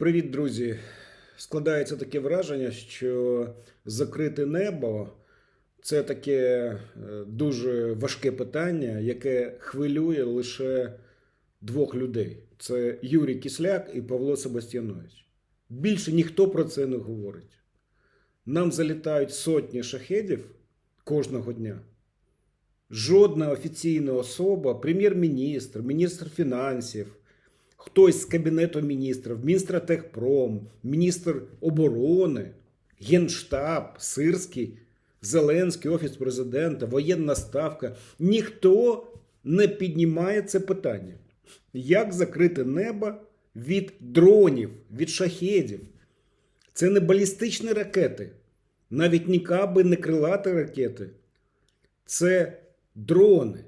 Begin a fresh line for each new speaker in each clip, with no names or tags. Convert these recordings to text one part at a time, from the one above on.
Привіт, друзі! Складається таке враження, що закрите небо це таке е, дуже важке питання, яке хвилює лише двох людей: це Юрій Кисляк і Павло Себастьянович. Більше ніхто про це не говорить. Нам залітають сотні шахедів кожного дня. Жодна офіційна особа, прем'єр-міністр, міністр фінансів, хтось з Кабінету міністрів, Мінстратехпром, міністр оборони, Генштаб, Сирський, Зеленський, Офіс президента, воєнна ставка. Ніхто не піднімає це питання. Як закрити небо від дронів, від шахедів? Це не балістичні ракети, навіть ні каби, не крилаті ракети. Це дрони.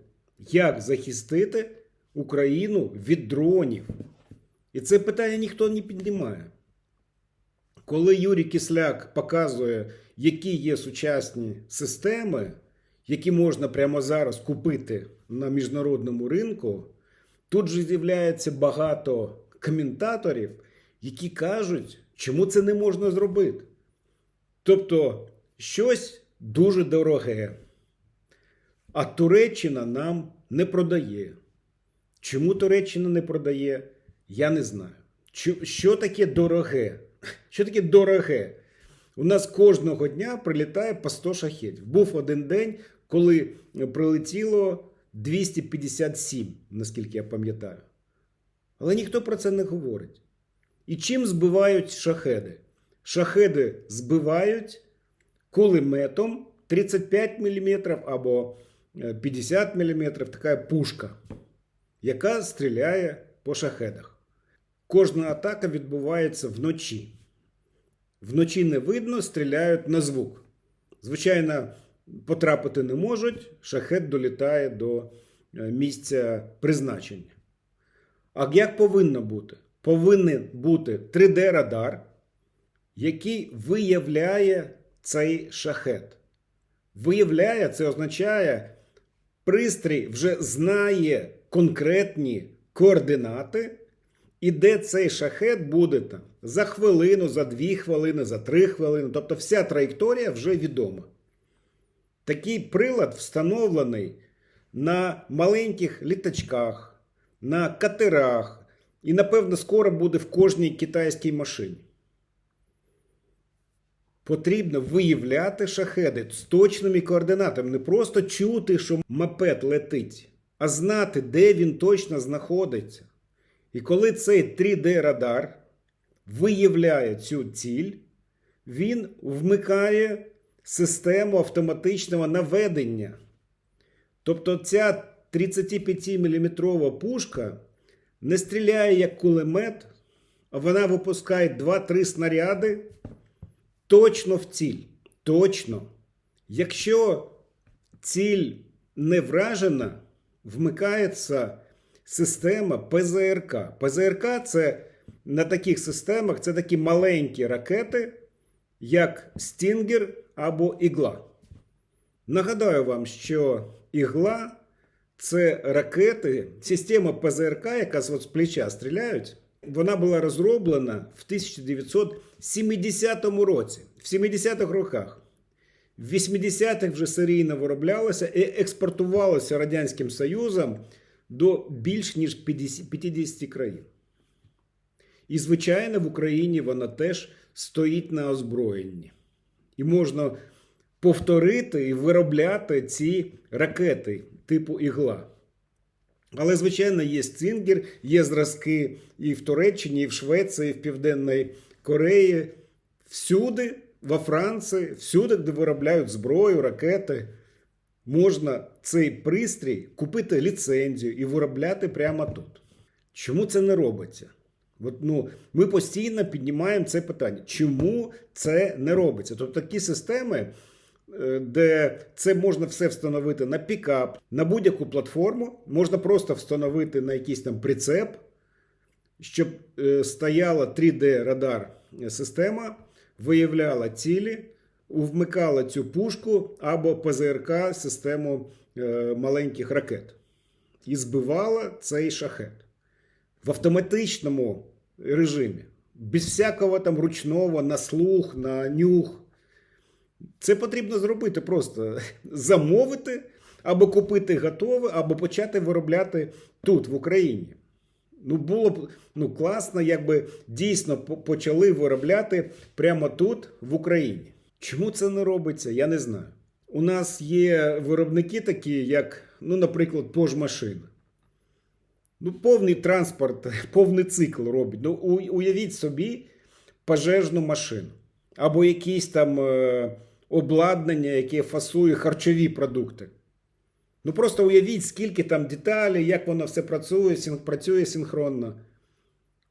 Як захистити Україну від дронів? І це питання ніхто не піднімає. Коли Юрій Кисляк показує, які є сучасні системи, які можна прямо зараз купити на міжнародному ринку, тут же з'являється багато коментаторів, які кажуть, чому це не можна зробити. Тобто, щось дуже дороге, а Туреччина нам не продає. Чому Туреччина не продає, я не знаю. Що таке дороге? Що таке дороге? У нас кожного дня прилітає по 100 шахетів. Був один день, коли прилетіло 257, наскільки я пам'ятаю. Але ніхто про це не говорить. І чим збивають шахеди? Шахеди збивають кулеметом 35 мм або е, 50 мм, така пушка, яка стріляє по шахедах. Кожна атака відбувається вночі. Вночі не видно, стріляють на звук. Звичайно, потрапити не можуть, шахет долітає до е, місця призначення. А як повинно бути? Повинен бути 3D-радар, який виявляє цей шахет. Виявляє, це означає, пристрій вже знає конкретні координати, і де цей шахет буде там за хвилину, за дві хвилини, за три хвилини. Тобто вся траєкторія вже відома. Такий прилад встановлений на маленьких літачках, на катерах, і, напевно, скоро буде в кожній китайській машині. Потрібно виявляти шахеди з точними координатами, не просто чути, що мопед летить, а знати, де він точно знаходиться. І коли цей 3D-радар виявляє цю ціль, він вмикає систему автоматичного наведення. Тобто ця 35-мм пушка не стріляє як кулемет, а вона випускає 2-3 снаряди точно в ціль. Точно. Якщо ціль не вражена, вмикається система ПЗРК. ПЗРК це на таких системах це такі маленькі ракети, як Стінгер або Ігла. Нагадаю вам, що ігла це ракети, система ПЗРК, яка з плеча стріляють. Вона була розроблена в 1970 році, в 70-х роках. В 80-х вже серійно вироблялося і експортувалося Радянським Союзом до більш ніж 50 50 країн. І, звичайно, в Україні вона теж стоїть на озброєнні. І можна повторити і виробляти ці ракети типу ігла. Але, звичайно, є Стінгер, є зразки і в Туреччині, і в Швеції, і в Південній Кореї. Всюди, во Франції, всюди, де виробляють зброю, ракети, можна цей пристрій купити ліцензію і виробляти прямо тут. Чому це не робиться? От, ну, ми постійно піднімаємо це питання. Чому це не робиться? Тобто такі системи, е, де це можна все встановити на пікап, на будь-яку платформу, можна просто встановити на якийсь там прицеп, щоб е, стояла 3D-радар система, виявляла цілі, вмикала цю пушку або ПЗРК систему е, маленьких ракет і збивала цей шахет в автоматичному режимі. без всякого там ручного на слух, на нюх. Це потрібно зробити просто замовити або купити готове, або почати виробляти тут, в Україні. Ну, було б ну, класно, якби дійсно почали виробляти прямо тут, в Україні. Чому це не робиться, я не знаю. У нас є виробники такі, як, ну, наприклад, пожмашина. Ну, повний транспорт, повний цикл робить. Ну, уявіть собі пожежну машину. Або якісь там е, обладнання, яке фасує харчові продукти. Ну просто уявіть, скільки там деталей, як воно все працює, працює синхронно.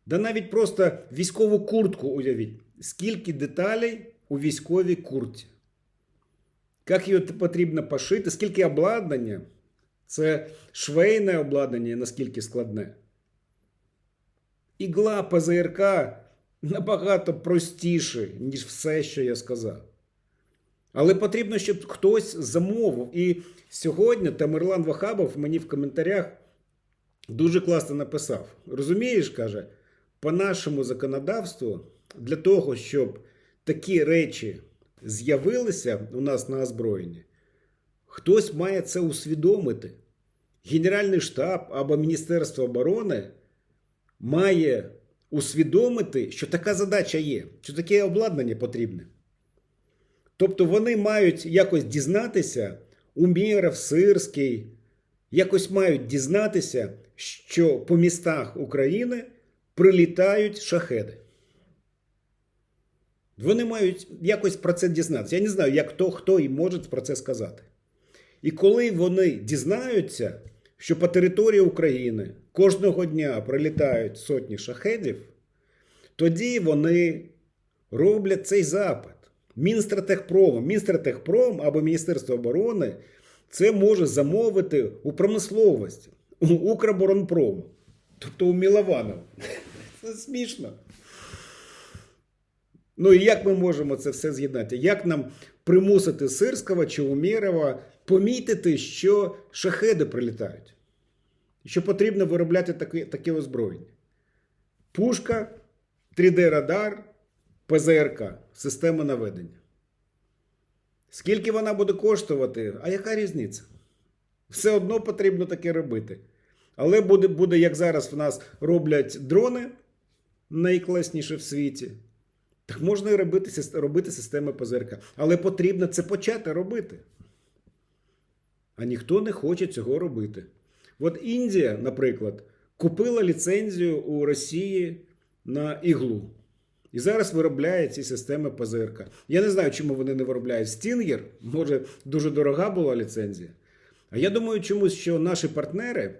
Да навіть просто військову куртку уявіть, скільки деталей у військовій куртці. Як її потрібно пошити, скільки обладнання. Це швейне обладнання, наскільки складне. Ігла ПЗРК набагато простіше, ніж все, що я сказав. Але потрібно, щоб хтось замовив. І сьогодні Тамерлан Вахабов мені в коментарях дуже класно написав. Розумієш, каже, по нашому законодавству, для того, щоб такі речі з'явилися у нас на озброєнні, хтось має це усвідомити. Генеральний штаб або Міністерство оборони має усвідомити, що така задача є, що таке обладнання потрібне. Тобто вони мають якось дізнатися, Умєров, Сирський, якось мають дізнатися, що по містах України прилітають шахеди. Вони мають якось про це дізнатися. Я не знаю, як хто, хто і може про це сказати. І коли вони дізнаються, що по території України кожного дня прилітають сотні шахедів, тоді вони роблять цей запит. Мінстратехпром, Мінстратехпром або Міністерство оборони це може замовити у промисловості, у Укроборонпрому, тобто у Мілованова. Це смішно. Ну і як ми можемо це все з'єднати? Як нам примусити Сирського чи Умєрова помітити, що шахеди прилітають? Що потрібно виробляти таке, таке озброєння? Пушка, 3D-радар, ПЗРК, система наведення. Скільки вона буде коштувати? А яка різниця? Все одно потрібно таке робити. Але буде, буде як зараз в нас роблять дрони найкласніше в світі. Так можна і робити, робити системи ПЗРК. Але потрібно це почати робити. А ніхто не хоче цього робити. От Індія, наприклад, купила ліцензію у Росії на іглу. І зараз виробляє ці системи ПЗРК. Я не знаю, чому вони не виробляють Стінгер. Може, дуже дорога була ліцензія. А я думаю, чомусь, що наші партнери,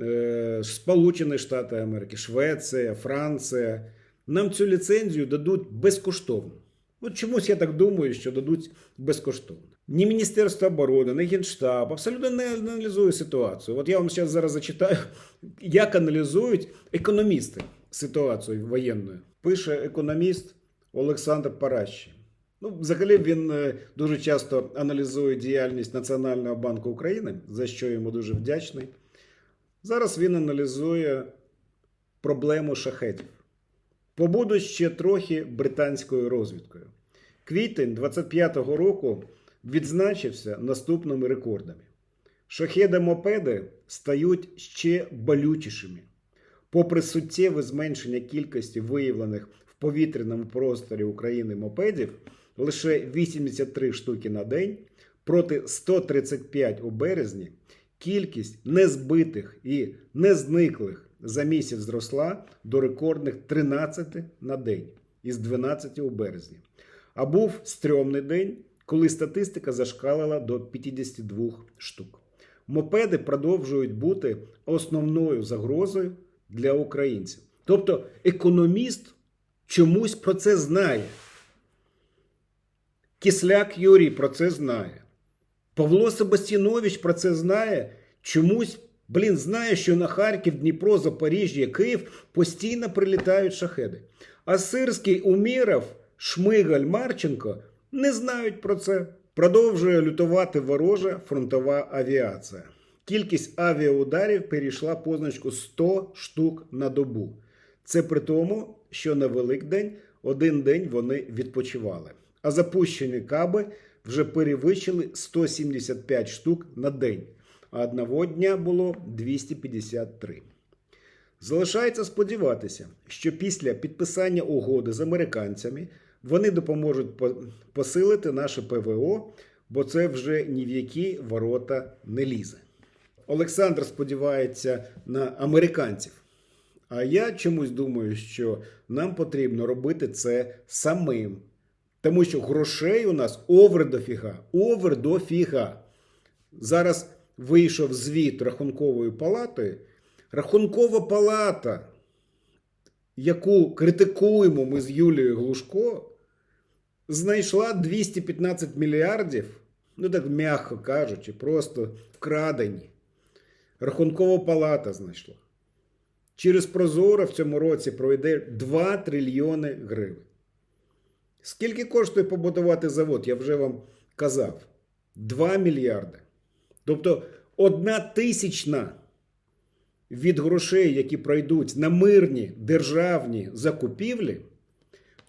е, Сполучені Штати Америки, Швеція, Франція, нам цю ліцензію дадуть безкоштовно. От чомусь я так думаю, що дадуть безкоштовно. Ні Міністерство оборони, ні Генштаб абсолютно не аналізує ситуацію. От я вам зараз зараз зачитаю, як аналізують економісти ситуацію воєнною. Пише економіст Олександр Паращий. Ну, взагалі він е, дуже часто аналізує діяльність Національного банку України, за що йому дуже вдячний. Зараз він аналізує проблему шахетів. Побуду ще трохи британською розвідкою. Квітень 25-го року відзначився наступними рекордами. Шахеди-мопеди стають ще болючішими. Попри суттєве зменшення кількості виявлених в повітряному просторі України мопедів лише 83 штуки на день проти 135 у березні, кількість незбитих і незниклих за місяць зросла до рекордних 13 на день із 12 у березні. А був стрьомний день, коли статистика зашкалила до 52 штук. Мопеди продовжують бути основною загрозою для українців. Тобто економіст чомусь про це знає. Кисляк Юрій про це знає. Павло Себастінович про це знає. Чомусь, блін, знає, що на Харків, Дніпро, Запоріжжя, Київ постійно прилітають шахеди. А Сирський, Уміров, Шмигаль, Марченко не знають про це. Продовжує лютувати ворожа фронтова авіація. Кількість авіаударів перейшла позначку 100 штук на добу. Це при тому, що на Великдень один день вони відпочивали. А запущені каби вже перевищили 175 штук на день, а одного дня було 253. Залишається сподіватися, що після підписання угоди з американцями вони допоможуть посилити наше ПВО, бо це вже ні в які ворота не лізе. Олександр сподівається на американців. А я чомусь думаю, що нам потрібно робити це самим. Тому що грошей у нас овер дофіга. Овер дофіга. Зараз вийшов звіт рахункової палати. Рахункова палата, яку критикуємо ми з Юлією Глушко, знайшла 215 мільярдів, ну так м'яко кажучи, просто вкрадені. Рахункова палата знайшла. Через Прозоро в цьому році пройде 2 трильйони гривень. Скільки коштує побудувати завод, я вже вам казав. 2 мільярди. Тобто одна тисячна від грошей, які пройдуть на мирні державні закупівлі,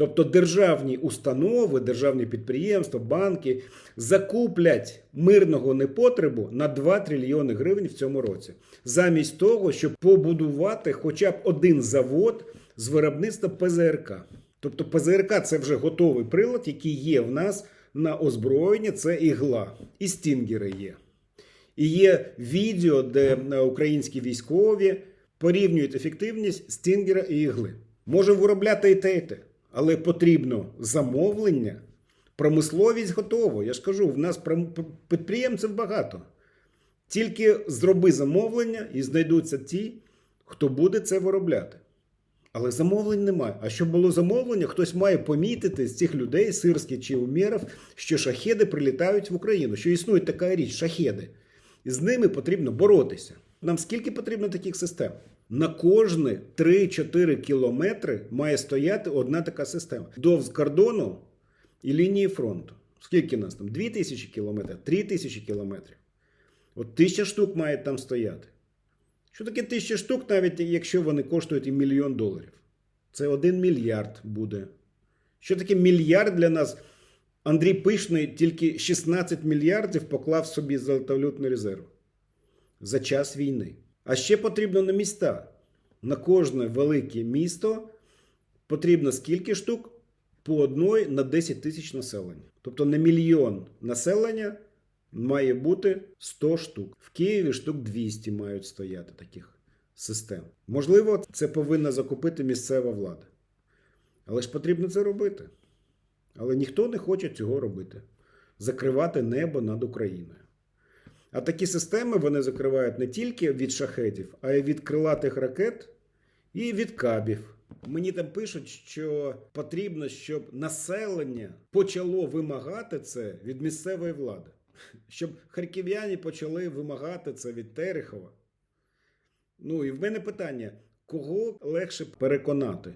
тобто державні установи, державні підприємства, банки закуплять мирного непотребу на 2 трильйони гривень в цьому році, замість того, щоб побудувати хоча б один завод з виробництва ПЗРК. Тобто ПЗРК це вже готовий прилад, який є в нас на озброєнні, це ігла, і стінгери є. І є відео, де українські військові порівнюють ефективність стінгера і ігли. Можемо виробляти і те, і те, але потрібно замовлення. Промисловість готова. Я ж кажу, в нас підприємців багато. Тільки зроби замовлення і знайдуться ті, хто буде це виробляти. Але замовлень немає. А щоб було замовлення, хтось має помітити з цих людей, Сирський чи Умєров, що шахеди прилітають в Україну, що існує така річ шахеди. І з ними потрібно боротися. Нам скільки потрібно таких систем? На кожні 3-4 кілометри має стояти одна така система. Довз кордону і лінії фронту. Скільки нас там? 2 тисячі кілометрів, 3 тисячі кілометрів. От тисяча штук має там стояти. Що таке тисяча штук, навіть якщо вони коштують і мільйон доларів? Це один мільярд буде. Що таке мільярд для нас? Андрій Пишний тільки 16 мільярдів поклав собі золотовалютний резерв за час війни. А ще потрібно на міста. На кожне велике місто потрібно скільки штук? По одної на 10 тисяч населення. Тобто на мільйон населення має бути 100 штук. В Києві штук 200 мають стояти таких систем. Можливо, це повинна закупити місцева влада. Але ж потрібно це робити. Але ніхто не хоче цього робити. Закривати небо над Україною. А такі системи вони закривають не тільки від шахетів, а й від крилатих ракет і від кабів. Мені там пишуть, що потрібно, щоб населення почало вимагати це від місцевої влади. Щоб харків'яні почали вимагати це від Терехова. Ну і в мене питання: кого легше переконати?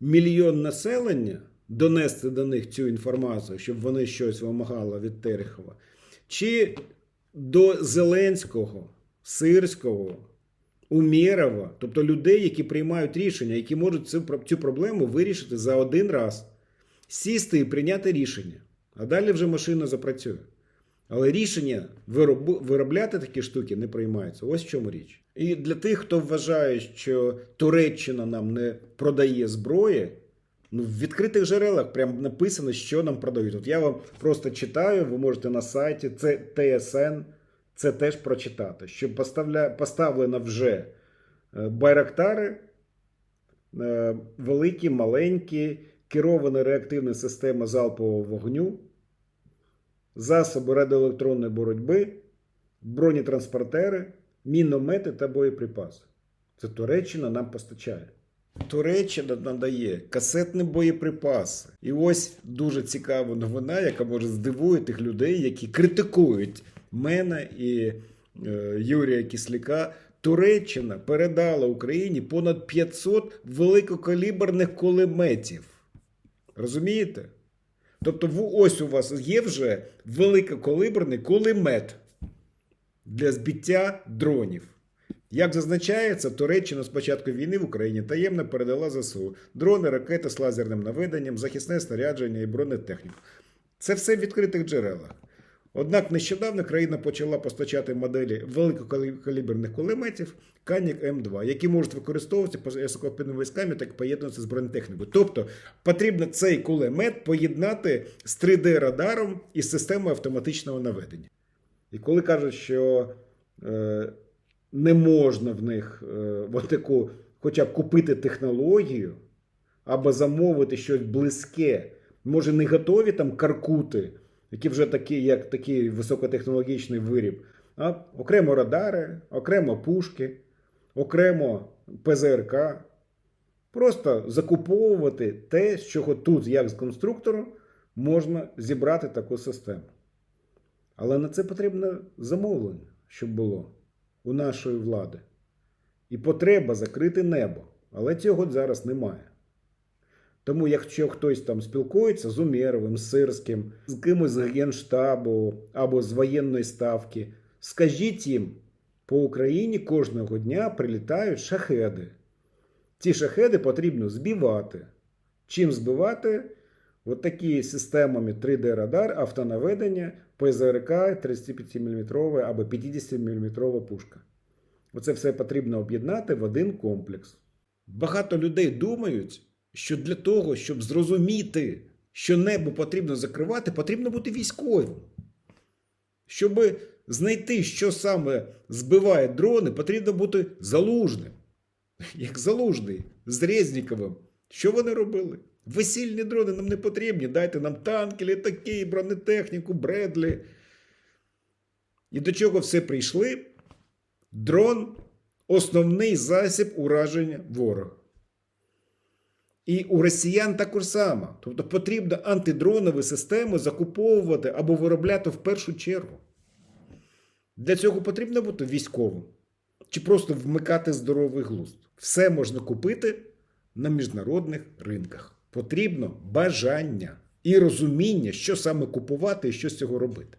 Мільйон населення донести до них цю інформацію, щоб вони щось вимагали від Терехова, чи до Зеленського, Сирського, Умєрова, тобто людей, які приймають рішення, які можуть цю, цю проблему вирішити за один раз, сісти і прийняти рішення. А далі вже машина запрацює. Але рішення виробляти такі штуки не приймається. Ось в чому річ. І для тих, хто вважає, що Туреччина нам не продає зброї, ну, в відкритих джерелах прям написано, що нам продають. От я вам просто читаю, ви можете на сайті, це ТСН, це теж прочитати. Що поставля, поставлено вже е, байрактари, е, великі, маленькі, керована реактивна система залпового вогню, засоби радіоелектронної боротьби, бронетранспортери, міномети та боєприпаси. Це Туреччина нам постачає. Туреччина надає касетні боєприпаси. І ось дуже цікава новина, яка може здивує тих людей, які критикують мене і е, Юрія Кисляка. Туреччина передала Україні понад 500 великокаліберних кулеметів. Розумієте? Тобто, ось у вас є вже великокаліберний кулемет для збиття дронів. Як зазначається, Туреччина з початку війни в Україні таємно передала ЗСУ дрони, ракети з лазерним наведенням, захисне снарядження і бронетехніку. Це все в відкритих джерелах. Однак нещодавно країна почала постачати моделі великокаліберних кулеметів Канік М2, які можуть використовуватися високопідними військами та поєднуватися з бронетехнікою. Тобто потрібно цей кулемет поєднати з 3D-радаром і з системою автоматичного наведення. І коли кажуть, що е, не можна в них е, от таку, хоча б купити технологію або замовити щось близьке, може не готові там каркути, які вже такі, як такий високотехнологічний виріб, а окремо радари, окремо пушки, окремо ПЗРК. Просто закуповувати те, з чого тут, як з конструктором, можна зібрати таку систему. Але на це потрібно замовлення, щоб було у нашої влади. І потреба закрити небо. Але цього зараз немає. Тому, якщо хтось там спілкується з Умєровим, з Сирським, з кимось з Генштабу або з воєнної ставки, скажіть їм, по Україні кожного дня прилітають шахеди. Ці шахеди потрібно збивати. Чим збивати? От такі системами 3D-радар, автонаведення, ПЗРК 35-мм або 50-мм пушка. Оце все потрібно об'єднати в один комплекс. Багато людей думають, що для того, щоб зрозуміти, що небо потрібно закривати, потрібно бути військовим. Щоб знайти, що саме збиває дрони, потрібно бути залужним. Як залужний з Резніковим. Що вони робили? Весільні дрони нам не потрібні. Дайте нам танки, літаки, бронетехніку, Бредлі. І до чого все прийшли? Дрон основний засіб ураження ворога. І у росіян також само. Тобто потрібно антидронові системи закуповувати або виробляти в першу чергу. Для цього потрібно бути військовим чи просто вмикати здоровий глузд. Все можна купити на міжнародних ринках. Потрібно бажання і розуміння, що саме купувати і що з цього робити.